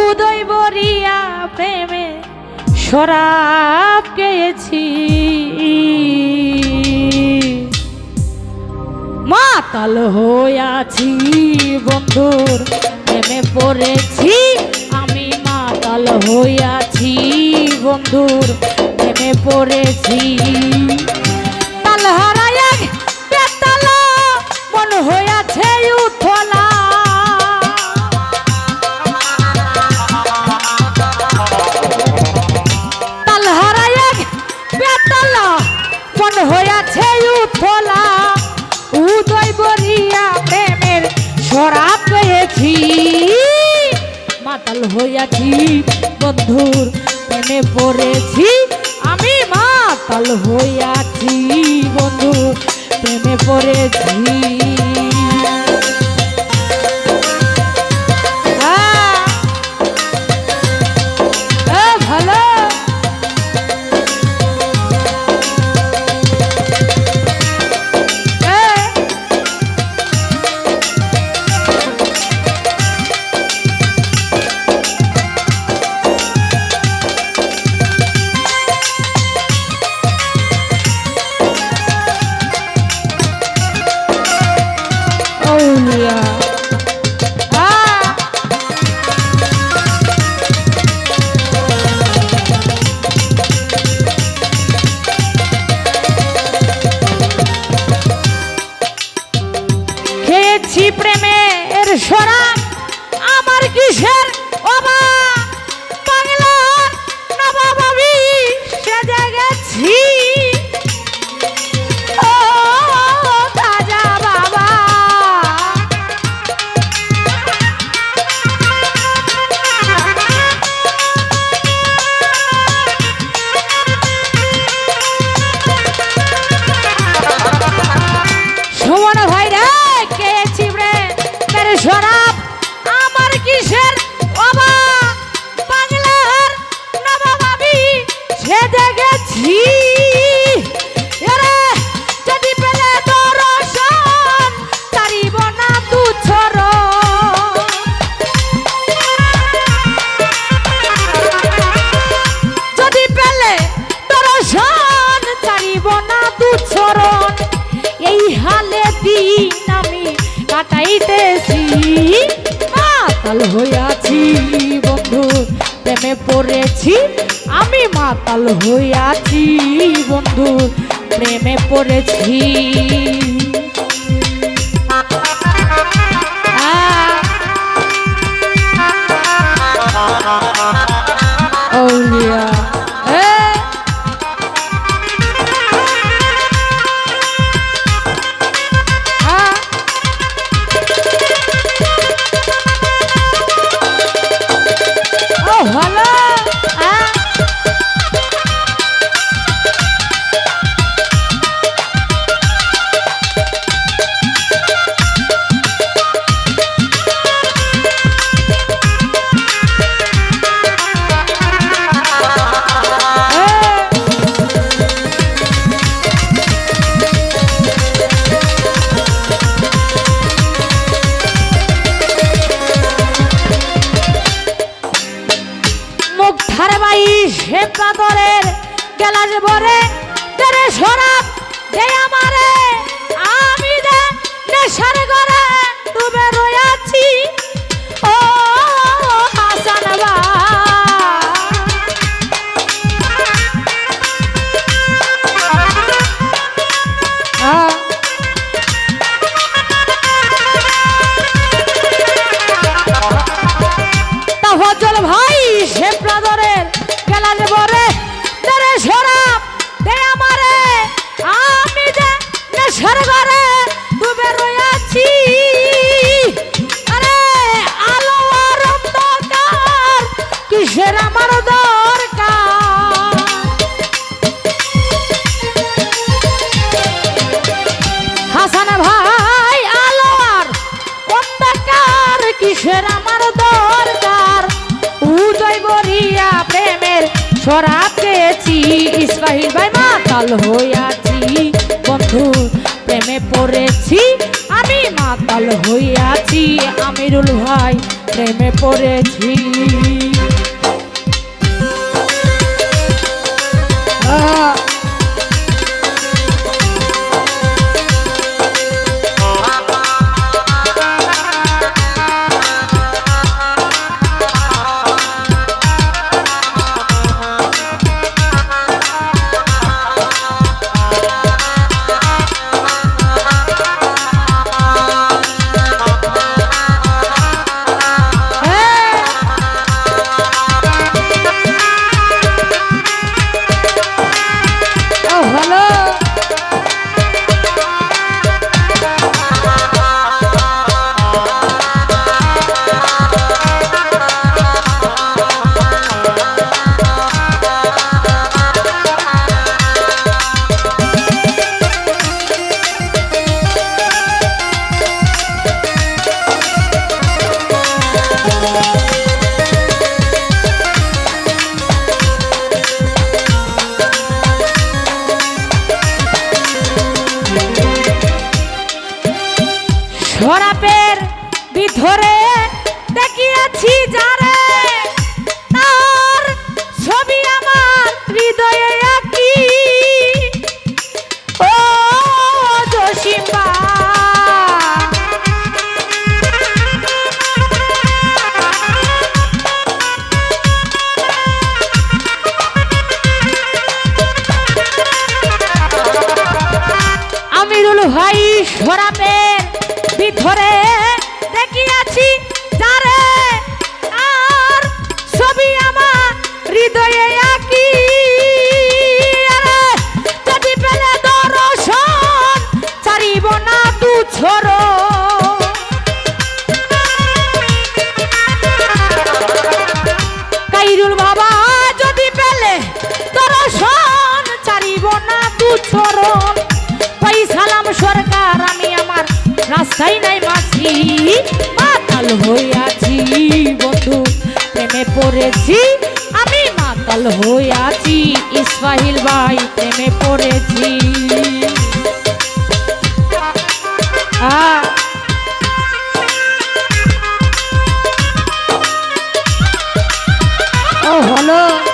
গেছে প্রেমে সরাব গেছি মাতাল হয়েছি বন্ধুর প্রেমে পড়েছি। আমি মাতাল হইয়াছি বন্ধুর প্রেমে পড়েছি। তাল হইয়াছে বন্ধুর প্রেমে পড়েছি। আমি মাতাল হইয়াছি বন্ধু প্রেমে পড়েছি। তোরা পড়েছি আমি মাতাল হইয়াছি বন্ধু প্রেমে পড়েছি। শরাব খেয়েছি ইসমাহিল ভাই মাতাল হইয়াছি। বন্ধু, প্রেমে পড়েছি, আমি মাতাল হইয়াছি। আমিরুল ভাই, প্রেমে পড়েছি। আমিরুল ভাই সরাপের ভিতরে আর ছবি আমার হৃদয়ে যদি পেলে দর্শন চারিব না দু ছোড়ো বাবা, যদি পেলে দর্শন চারিব না চরণ রাস্তায় নাই মাছি মাতাল হইয়াছি বন্ধু প্রেমে পড়েছি, আমি মাতাল হইয়াছি, ইসমাইল ভাই প্রেমে পড়েছি। আ হলো।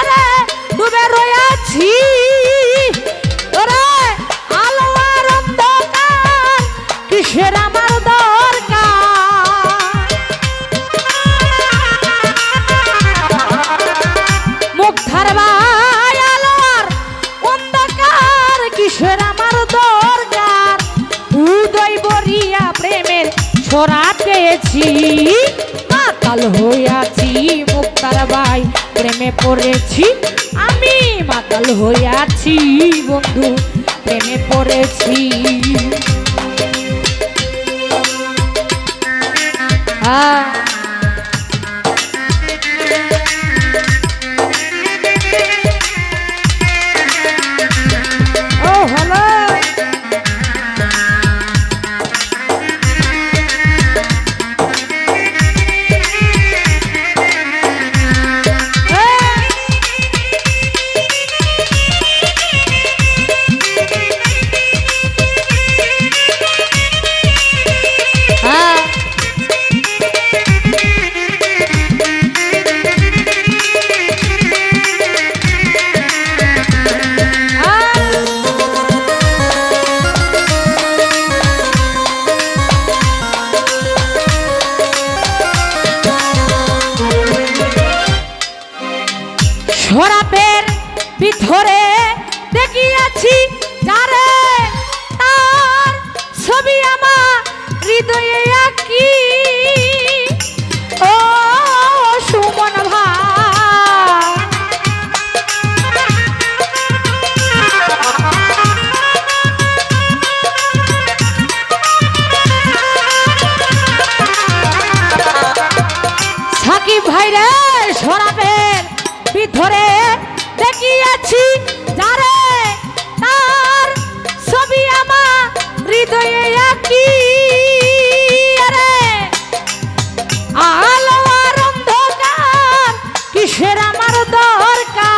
ঘরে ডুবে রয়েছি। ওরে আলো আর অন্ধকার, কিসের আমার দরকার? উদয় বরিয়া প্রেমের ছড়া পেয়েছি মাতাল হইয়াছি। প্রেমে পড়েছি আমি মাতাল হইয়াছি বন্ধু প্রেমে পড়েছি। আহ সরাপের ভিতরে দেখিয়াছি যারে তার ছবি আমার হৃদয়ে আঁকি। হৃদয়ে আঁকি আরে আলো আর অন্ধকার, কিসের আমার দরকার?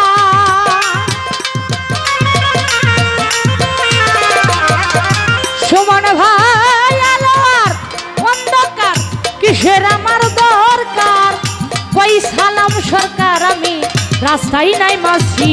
সুমন সরকার, আমি রাস্তায় নাই মাসি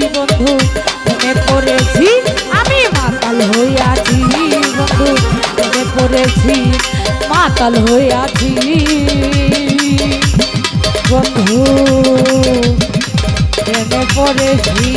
আছি মাতাল হয়ে আছি বন্ধু প্রেমে পড়েছি